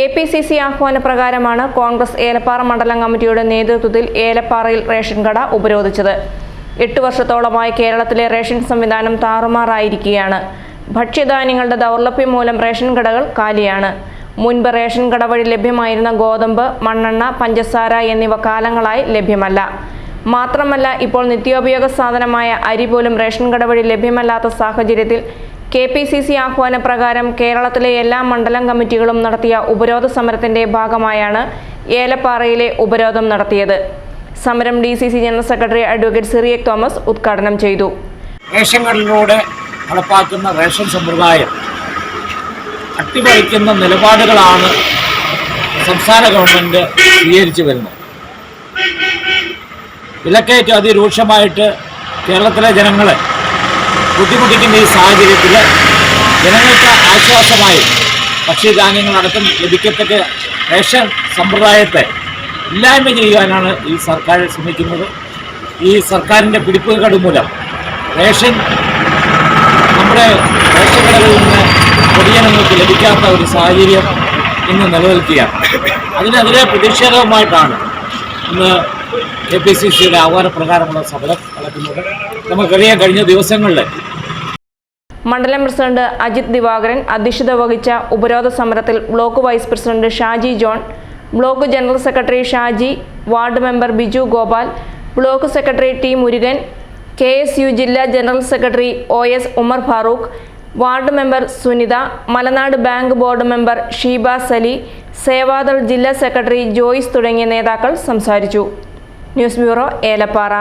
K P C C ആഹ്വാനപ്രകാരമാണ് കോൺഗ്രസ് ഏലപ്പാറ മണ്ഡലം കമ്മിറ്റിയുടെ നേതൃത്വത്തിൽ ഏലപ്പാറയിൽ റേഷൻ കട ഉപരോധിച്ചത്. എട്ട് വർഷത്തോളമായി കേരളത്തിലെ റേഷൻ സംവിധാനം താറുമാറായിരിക്കുകയാണ്. ഭക്ഷ്യധാന്യങ്ങളുടെ ദൗർലഭ്യം മൂലം റേഷൻ കടകൾ കാലിയാണ്. മുൻപ് റേഷൻ കട വഴി ലഭ്യമായിരുന്ന ഗോതമ്പ് മണ്ണെണ്ണ പഞ്ചസാര എന്നിവ കാലങ്ങളായി ലഭ്യമല്ല. മാത്രമല്ല ഇപ്പോൾ നിത്യോപയോഗ സാധനമായ അരി പോലും റേഷൻ കട വഴി ലഭ്യമല്ലാത്ത സാഹചര്യത്തിൽ കെ പി സി സി ആഹ്വാനപ്രകാരം കേരളത്തിലെ എല്ലാ മണ്ഡലം കമ്മിറ്റികളും നടത്തിയ ഉപരോധ സമരത്തിന്റെ ഭാഗമായാണ് ഏലപ്പാറയിലെ ഉപരോധം നടത്തിയത്. സമരം D C C general secretary advocate Cyriac Thomas ഉദ്ഘാടനം ചെയ്തു. റേഷൻ കടലിലൂടെ നടപ്പാക്കുന്ന റേഷൻ സമ്പ്രദായം അട്ടിമറിക്കുന്ന നിലപാടുകളാണ് സംസ്ഥാന ഗവൺമെന്റ് സ്വീകരിച്ചു വരുന്നത്. വിലക്കയറ്റം അതിരൂക്ഷമായിട്ട് കേരളത്തിലെ ജനങ്ങളെ ബുദ്ധിമുട്ടിക്കുന്ന ഈ സാഹചര്യത്തിൽ ജനങ്ങൾക്ക് ആശ്വാസമായി ഭക്ഷ്യധാന്യങ്ങളടക്കം ലഭിക്കത്തക്ക റേഷൻ സമ്പ്രദായത്തെ ഇല്ലായ്മ ചെയ്യാനാണ് ഈ സർക്കാർ ശ്രമിക്കുന്നത്. ഈ സർക്കാരിന്റെ പിടിപ്പുകേട് മൂലം റേഷൻ നമ്മുടെ റേഷൻ കടകളിൽ നിന്ന് പൊതുജനങ്ങൾക്ക് ലഭിക്കാത്ത ഒരു സാഹചര്യം ഇന്ന് നിലനിൽക്കുകയാണ്. അതിനെതിരെ പ്രതിഷേധവുമായിട്ടാണ് ഇന്ന് കെ പി സി സിയുടെ ആഹ്വാനപ്രകാരമുള്ള സമരം നടക്കുന്നത്. നമുക്കറിയാം കഴിഞ്ഞ ദിവസങ്ങളിൽ മണ്ഡലം പ്രസിഡന്റ് അജിത് ദിവാകരൻ അധ്യക്ഷത വഹിച്ച ഉപരോധ സമരത്തിൽ block vice president Shaji John block general secretary Shaji ward member Biju Gopal block secretary T Murugan K S U ജില്ലാ general secretary O S Umar Farooq ward member Sunitha Malanad bank board member Sheeba Sali Sevadal ജില്ലാ secretary Joyce തുടങ്ങിയ നേതാക്കൾ സംസാരിച്ചു. News bureau Elappara.